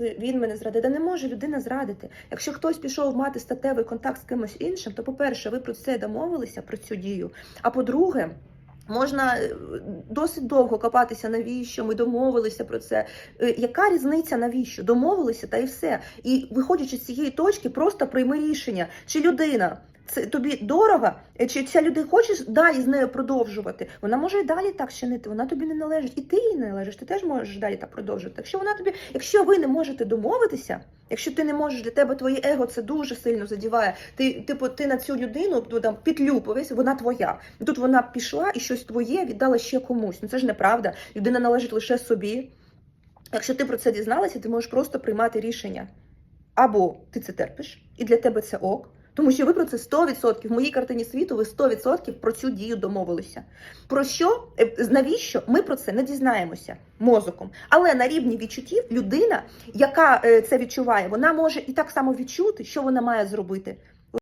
він мене зрадив. Та не може людина зрадити. Якщо хтось пішов мати статевий контакт з кимось іншим, то, по-перше, ви про це домовилися, про цю дію. А по-друге, можна е, досить довго копатися, навіщо ми домовилися про це. Е, Яка різниця навіщо? Домовилися та і все. І виходячи з цієї точки, просто прийми рішення, чи людина. Це тобі дорого, Е, чи ця людина хочеш далі з нею продовжувати? Вона може і далі так чинити, вона тобі не належить, і ти їй не належиш, ти теж можеш далі так продовжувати. Якщо вона тобі, якщо ви не можете домовитися, якщо ти не можеш для тебе твоє его це дуже сильно задіває. Ти, типу, ти на цю людину ну, там петлю повесь, вона твоя. Тут вона пішла і щось твоє віддала ще комусь. Ну це ж неправда. Людина належить лише собі. Якщо ти про це дізналася, ти можеш просто приймати рішення. Або ти це терпиш, і для тебе це ок. Тому що ви про це 100%, в моїй картині світу ви 100% про цю дію домовилися. Про що, е, навіщо, ми про це не дізнаємося мозоком. Але на рівні відчуттів людина, яка е, це відчуває, вона може і так само відчути, що вона має зробити.